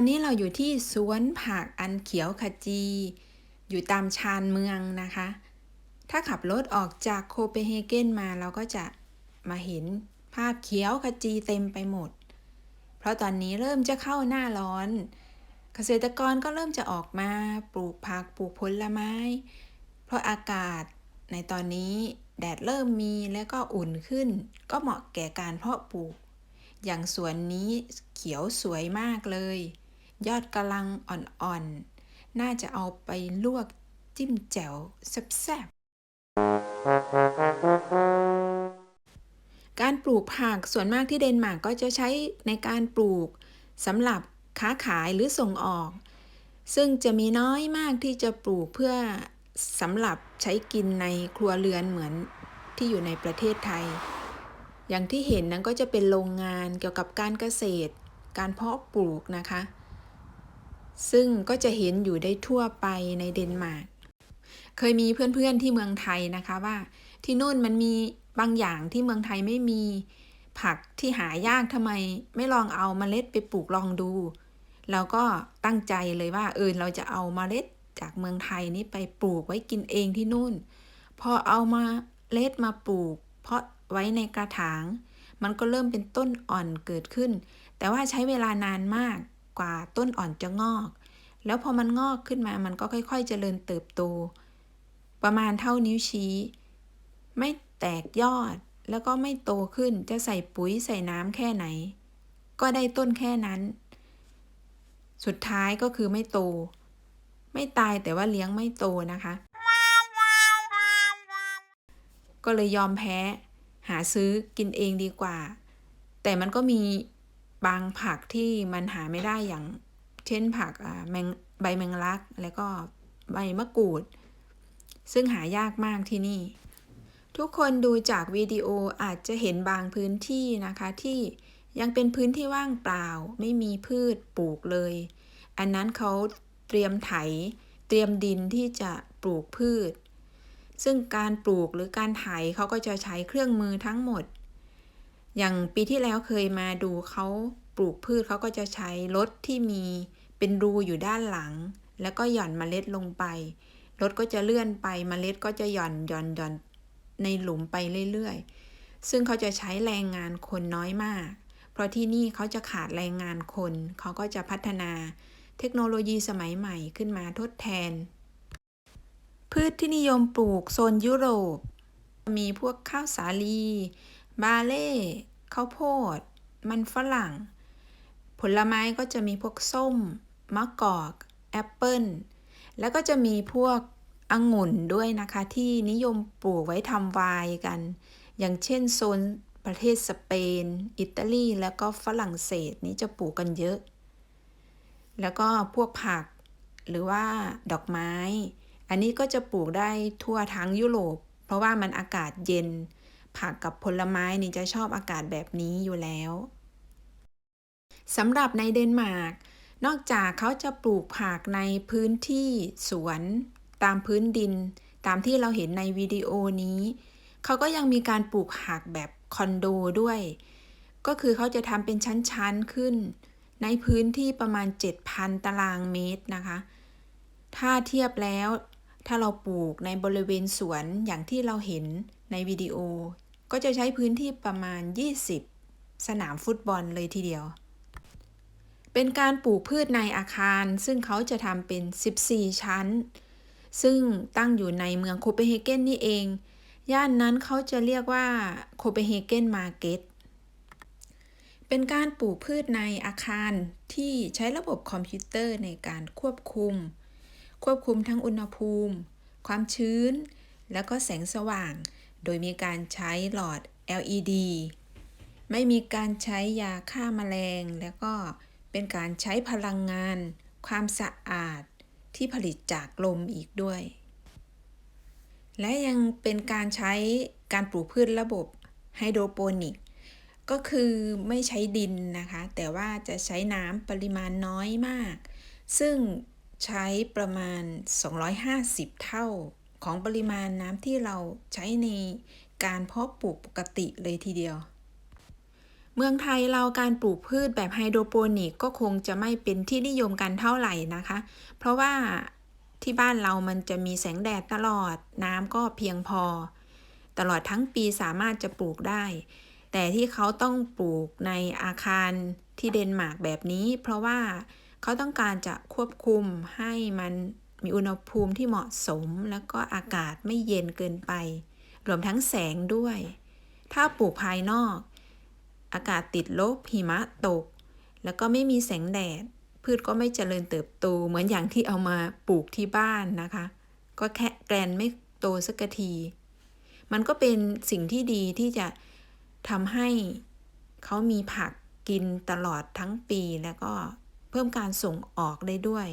อนนี้เราอยู่ที่สวนผักอันเขียวขจี อยู่ตามชานเมืองนะคะ ถ้าขับรถออกจากโคเปนเฮเกนมาเราก็จะมาเห็นภาพเขียวขจีเต็มไปหมด เพราะตอนนี้เริ่มจะเข้าหน้าร้อน เกษตรกรก็เริ่มจะออกมาปลูกผักปลูกผลไม้ เพราะอากาศในตอนนี้แดดเริ่มมีและก็อุ่นขึ้น ก็เหมาะแก่การเพาะปลูก อย่างสวนนี้เขียวสวยมากเลย ยอดกำลังอ่อนๆ น่าจะเอาไปลวกจิ้มแจ่วแซ่บๆ การปลูกผักส่วนมากที่เดนมาร์กก็จะใช้ในการปลูกสำหรับค้าขายหรือส่งออก ซึ่งจะมีน้อยมากที่จะปลูกเพื่อสำหรับใช้กินในครัวเรือนเหมือนที่อยู่ในประเทศไทย อย่างที่เห็นนั้นก็จะเป็นโรงงานเกี่ยวกับการเกษตร การเพาะปลูกนะคะ ซึ่งก็จะเห็นอยู่ได้ทั่วไปในเดนมาร์ก เคยมีเพื่อนๆที่เมืองไทยนะคะว่า ที่นู่นมันมีบางอย่างที่เมืองไทยไม่มีผักที่หายากทำไม ไม่ลองเอาเมล็ดไปปลูกลองดูเราก็ตั้งใจเลยว่าเออเราจะเอาเมล็ดจากเมืองไทยนี้ไปปลูกไว้กินเองที่นู่น พอเอามาเล็ดมาปลูก เพราะไว้ในกระถาง มันก็เริ่มเป็นต้นอ่อนเกิดขึ้น แต่ว่าใช้เวลานานมาก กว่าต้นอ่อนจะงอก แล้วพอมันงอกขึ้นมามันก็ค่อย ๆ เจริญเติบโต ประมาณเท่านิ้วชี้ ไม่แตกยอดแล้วก็ไม่โตขึ้นจะใส่ปุ๋ยใส่น้ำแค่ไหน ก็ได้ต้นแค่นั้น สุดท้ายก็คือไม่โต ไม่ตายแต่ว่าเลี้ยงไม่โตนะคะ ก็เลยยอมแพ้ หาซื้อกินเองดีกว่า แต่มันก็มี บางผักที่มันหาไม่ได้อย่าง เช่นผักแมงใบแมงลัก แล้วก็ใบมะกรูด ซึ่งหายากมากที่นี่ ทุกคนดูจากวิดีโออาจจะเห็นบางพื้นที่นะคะที่ยังเป็นพื้นที่ว่างเปล่า ไม่มีพืชปลูกเลย อันนั้นเขาเตรียมไถ เตรียมดินที่จะปลูกพืช ซึ่งการปลูกหรือการไถเขาก็จะใช้เครื่องมือทั้งหมด อย่างปีที่แล้วเคยมาดูเขาปลูกพืชเขาก็จะใช้รถที่มีเป็นรูอยู่ด้านหลัง แล้วก็หย่อนเมล็ดลงไปรถก็จะเลื่อนไปเมล็ดก็จะหย่อนหย่อนหย่อนในหลุมไปเรื่อยๆ ซึ่งเขาจะใช้แรงงานคนน้อยมาก เพราะที่นี่เขาจะขาดแรงงานคน เขาก็จะพัฒนาเทคโนโลยีสมัยใหม่ขึ้นมาทดแทน พืชที่นิยมปลูกโซนยุโรป มีพวกข้าวสาลี บาเล่ข้าวโพด มันฝรั่ง ผลไม้ก็จะมีพวกส้ม มะกอก แอปเปิลแล้วก็จะมีพวกองุ่นด้วยนะคะที่นิยมปลูกไว้ทำไวน์กัน อย่างเช่นโซนประเทศสเปน อิตาลี แล้วก็ฝรั่งเศสนี้จะปลูกกันเยอะ แล้วก็พวกผักหรือว่าดอกไม้ อันนี้ก็จะปลูกได้ทั่วทั้งยุโรป เพราะว่ามันอากาศเย็น ผักกับผลไม้นี่จะชอบอากาศแบบนี้อยู่แล้วสำหรับในเดนมาร์กนอกจากเขาจะปลูกผักในพื้นที่สวน ตามพื้นดิน ตามที่เราเห็นในวิดีโอนี้ เขาก็ยังมีการปลูกผักแบบคอนโดด้วย ก็คือเขาจะทำเป็นชั้นๆขึ้น ในพื้นที่ประมาณ 7,000 ตารางเมตรนะคะ ถ้าเทียบแล้วถ้าเราปลูกในบริเวณสวนอย่างที่เราเห็นในวิดีโอ ก็จะใช้พื้นที่ประมาณ 20 สนามฟุตบอลเลยทีเดียว เป็นการปลูกพืชในอาคาร ซึ่งเขาจะทำเป็น 14 ชั้น ซึ่งตั้งอยู่ในเมืองโคเปนเฮเกนนี่เอง ย่านนั้นเขาจะเรียกว่าโคเปนเฮเกนมาร์เก็ตเป็นการปลูกพืชในอาคารที่ใช้ระบบคอมพิวเตอร์ในการควบคุม ควบคุมทั้งอุณหภูมิ ความชื้น แล้วก็แสงสว่าง โดยมีการใช้หลอด LED ไม่มีการใช้ยาฆ่ามาแมลง แล้วก็เป็นการใช้พลังงาน ความสะอาดที่ผลิตจากลมอีกด้วย และยังเป็นการใช้การปลูกพืชระบบไฮโดรโปนิก ก็คือไม่ใช้ดินนะคะ แต่ว่าจะใช้น้ำปริมาณน้อยมาก ซึ่งใช้ประมาณ 250 เท่า ของปริมาณน้ำที่เราใช้ในการเพาะปลูกปกติเลยทีเดียว เมืองไทยเราการปลูกพืชแบบไฮโดรโปนิกก็คงจะไม่เป็นที่นิยมกันเท่าไหร่นะคะ เพราะว่าที่บ้านเรามันจะมีแสงแดดตลอด น้ำก็เพียงพอ ตลอดทั้งปีสามารถจะปลูกได้ แต่ที่เขาต้องปลูกในอาคารที่เดนมาร์กแบบนี้ เพราะว่าเขาต้องการจะควบคุมให้มัน มีอุณหภูมิที่เหมาะสม แล้วก็อากาศไม่เย็นเกินไป รวมทั้งแสงด้วย ถ้าปลูกภายนอก อากาศติดลบหิมะตก แล้วก็ไม่มีแสงแดด พืชก็ไม่เจริญเติบโต เหมือนอย่างที่เอามาปลูกที่บ้านนะคะ ก็แค่แกรนไม่โตสักที มันก็เป็นสิ่งที่ดีที่จะทำให้เขามีผักกินตลอดทั้งปีแล้วก็เพิ่มการส่งออกได้ด้วย